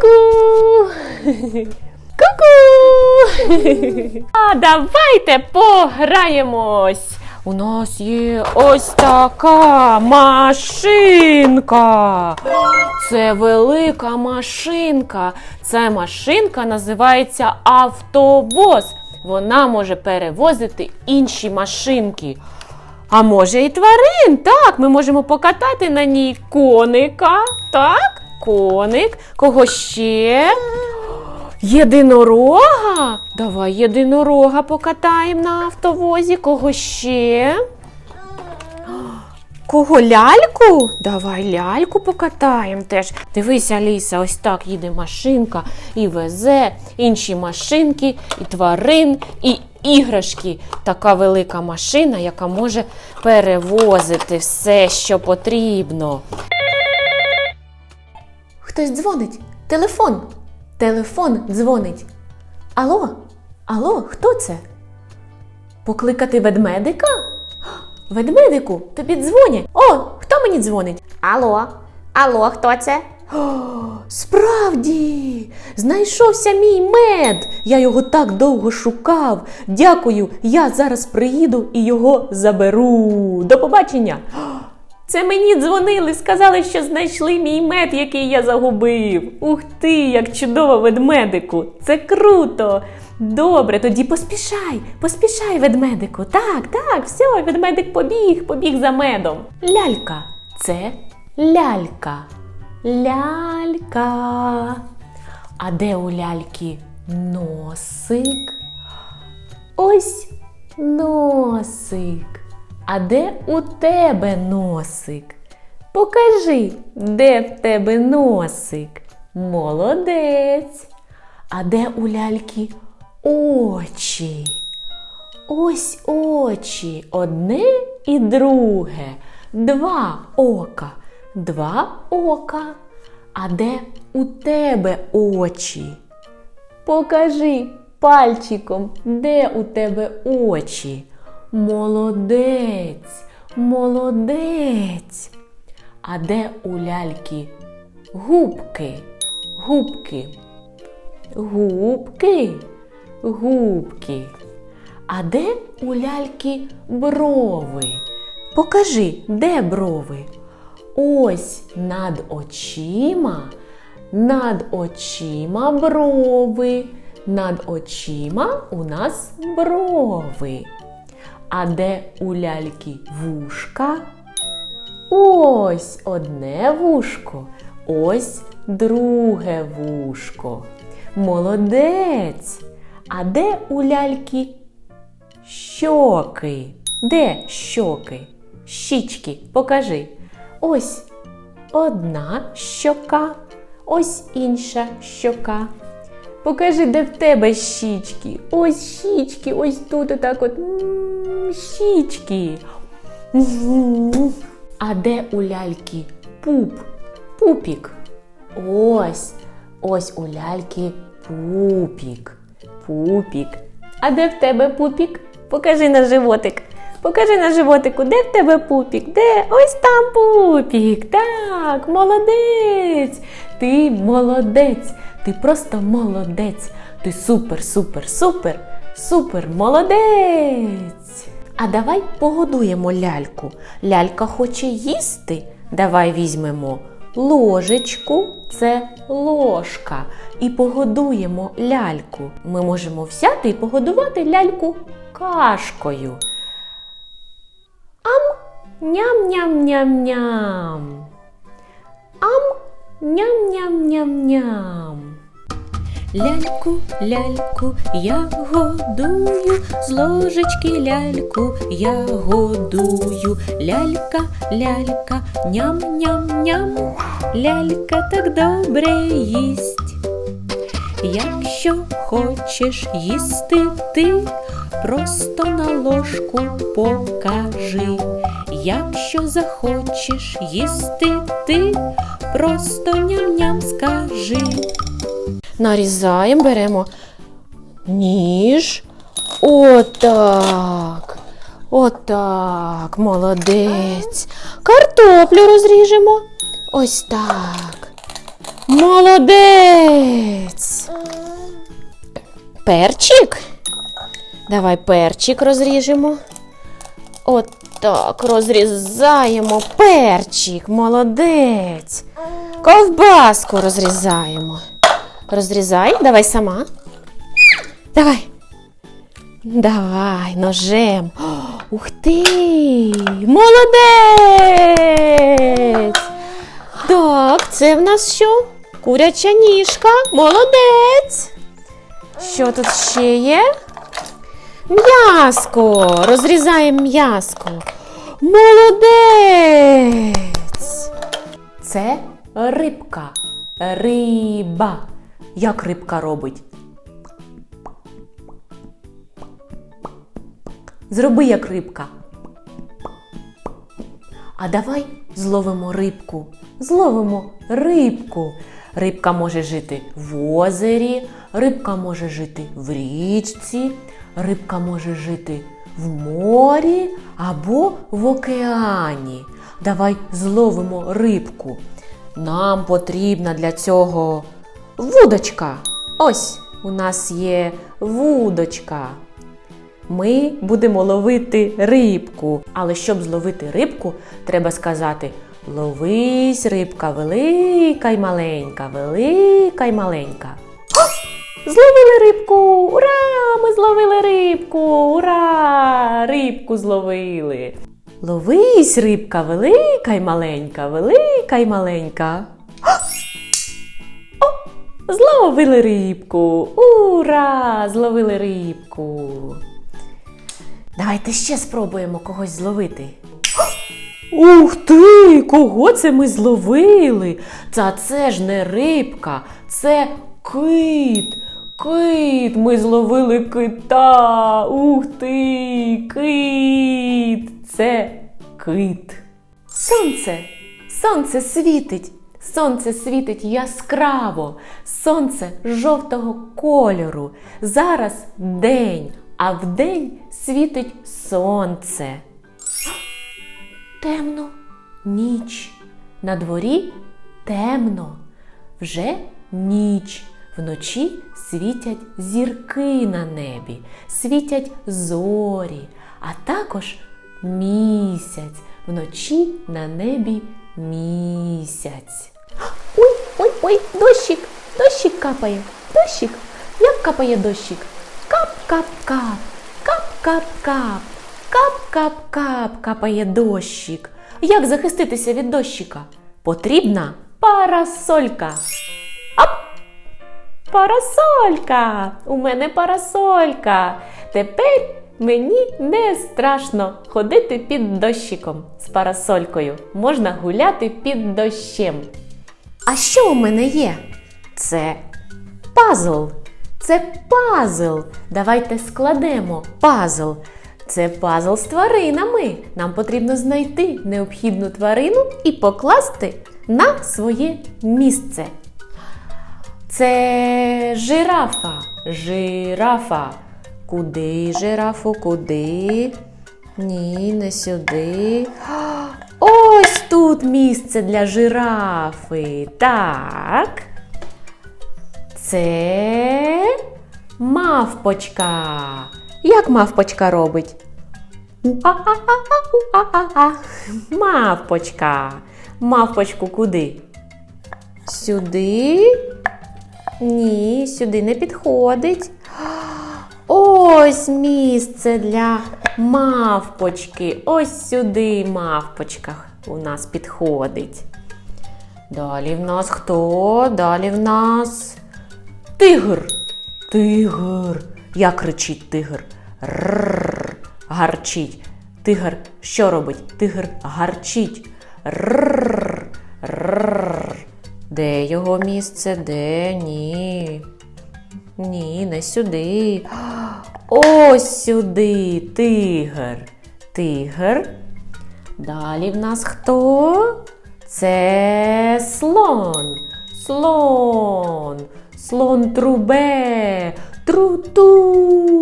Ку-ку! Ку-ку! А давайте пограємось! У нас є ось така машинка. Це велика машинка. Ця машинка називається автовоз. Вона може перевозити інші машинки. А може і тварин. Так, ми можемо покатати на ній коника. Так, коник. Кого ще? Єдинорога? Давай єдинорога покатаємо на автовозі. Кого ще? Кого ляльку? Давай ляльку покатаємо теж. Дивись, Аліса, ось так їде машинка і везе інші машинки, і тварин, і іграшки. Така велика машина, яка може перевозити все, що потрібно. Хтось дзвонить. Телефон. Телефон дзвонить. Алло? Алло, хто це? Покликати ведмедика? Ведмедику, тобі дзвонять. О, хто мені дзвонить? Алло, алло, хто це? О, справді, знайшовся мій мед. Я його так довго шукав. Дякую, я зараз приїду і його заберу. До побачення. Це мені дзвонили, сказали, що знайшли мій мед, який я загубив. Ух ти, як чудово, ведмедику! Це круто! Добре, тоді поспішай, поспішай, ведмедику. Так, так, все, ведмедик побіг, побіг за медом. Лялька, це лялька. Лялька. А де у ляльки носик? Ось носик. А де у тебе носик? Покажи, де в тебе носик. Молодець. А де у ляльки очі? Ось очі, одне і друге, два ока, два ока. А де у тебе очі? Покажи пальчиком, де у тебе очі. Молодець, молодець. А де у ляльки губки? Губки. Губки, губки. А де у ляльки брови? Покажи, де брови? Ось над очима, над очима брови. Над очима у нас брови. А де у ляльки вушка? Ось одне вушко, ось друге вушко. Молодець. А де у ляльки щоки? Де щоки? Щічки, покажи. Ось одна щока, ось інша щока. Покажи, де в тебе щічки. Ось щічки, ось тут отак от м, щічки. А де у ляльки пуп? Пупік. Ось, ось у ляльки пупік. Пупік. А де в тебе пупік? Покажи на животик. Покажи на животику, де в тебе пупік? Де? Ось там пупік. Так, молодець. Ти молодець. Ти просто молодець. Ти супер, супер, супер, супер молодець. А давай погодуємо ляльку. Лялька хоче їсти. Давай візьмемо ложечку, це ложка, і погодуємо ляльку. Ми можемо взяти і погодувати ляльку кашкою. Ам, ням-ням-ням-ням. Ам, ням-ням-ням-ням. Ляльку, ляльку, я годую, з ложечки ляльку я годую. Лялька, лялька, ням-ням-ням, лялька так добре їсть. Якщо хочеш їсти ти, просто на ложку покажи. Якщо захочеш їсти ти, просто ням-ням скажи. Нарізаємо, беремо ніж. Отак. Отак. Молодець. Картоплю розріжемо. Ось так. Молодець! Перчик? Давай перчик розріжемо. От так, розрізаємо перчик, молодець. Ковбаску розрізаємо. Розрізай, давай сама. Давай. Давай, ножем. О, ух ти! Молодець! Так, це в нас що? Куряча ніжка. Молодець. Що тут ще є? М'яско. Розрізаємо м'яско. Молодець. Це рибка. Риба. Як рибка робить? Зроби як рибка. А давай зловимо рибку. Зловимо рибку. Рибка може жити в озері, рибка може жити в річці, рибка може жити в морі або в океані. Давай зловимо рибку. Нам потрібна для цього вудочка. Ось у нас є вудочка. Ми будемо ловити рибку. Але щоб зловити рибку, треба сказати: ловись, рибка велика й маленька, велика й маленька. Зловили рибку! Ура! Ми зловили рибку! Ура! Рибку зловили! Ловись, рибка велика й маленька, велика й маленька. Зловили рибку! Ура! Зловили рибку! Давайте ще спробуємо когось зловити. Ух ти! Кого це ми зловили? Та це ж не рибка, це кит. Кит. Ми зловили кита. Ух ти! Кит. Це кит. Сонце. Сонце світить. Сонце світить яскраво. Сонце жовтого кольору. Зараз день, а вдень світить сонце. Темно, ніч. На дворі темно. Вже ніч. Вночі світять зірки на небі, світять зорі, а також місяць. Вночі на небі місяць. Ой, ой, ой, дощик, дощик капає, дощик. Як капає дощик? Кап-кап-кап, кап-кап-кап, кап-кап-кап капає дощик. Як захиститися від дощика? Потрібна парасолька. Оп! Парасолька! У мене парасолька. Тепер мені не страшно ходити під дощиком з парасолькою. Можна гуляти під дощем. А що у мене є? Це пазл. Це пазл. Давайте складемо пазл. Це пазл з тваринами. Нам потрібно знайти необхідну тварину і покласти на своє місце. Це жирафа. Жирафа. Куди жирафу? Куди? Ні, не сюди. Ось тут місце для жирафи. Так. Це мавпочка. Як мавпочка робить? Мавпочка. Мавпочку куди? Сюди? Ні, сюди не підходить. Ось місце для мавпочки. Ось сюди мавпочка у нас підходить. Далі в нас хто? Далі в нас тигр. Тигр. Як кричить тигр? Рррр. Гарчить. Тигр що робить? Тигр гарчить. Рррр. Рррр. Де його місце? Де? Ні. Ні, не сюди. Ось сюди. Тигр. Тигр. Далі в нас хто? Це слон. Слон. Слон трубе. Тру-ту.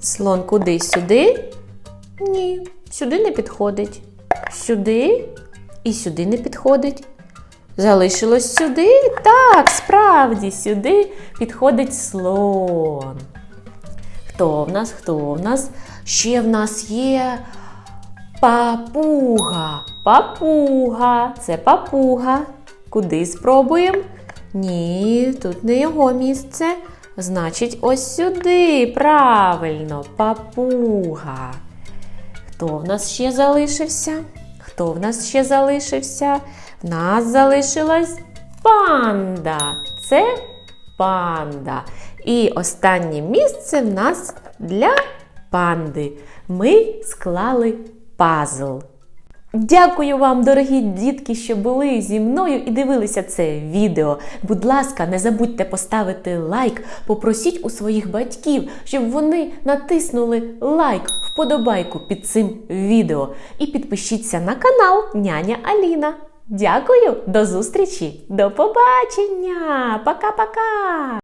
Слон куди? Сюди? Ні, сюди не підходить. Сюди і сюди не підходить. залишилось сюди? Так, справді, сюди підходить слон. Хто в нас? Хто в нас? Ще в нас є папуга. Папуга. Це папуга. Куди спробуємо? Ні, тут не його місце. Значить, ось сюди. Правильно, папуга. Хто в нас ще залишився? Хто в нас ще залишився? В нас залишилась панда. Це панда. І останнє місце в нас для панди. Ми склали пазл. Дякую вам, дорогі дітки, що були зі мною і дивилися це відео. Будь ласка, не забудьте поставити лайк, попросіть у своїх батьків, щоб вони натиснули лайк, вподобайку під цим відео. І підпишіться на канал Няня Аліна. Дякую, до зустрічі, до побачення! Пока-пока!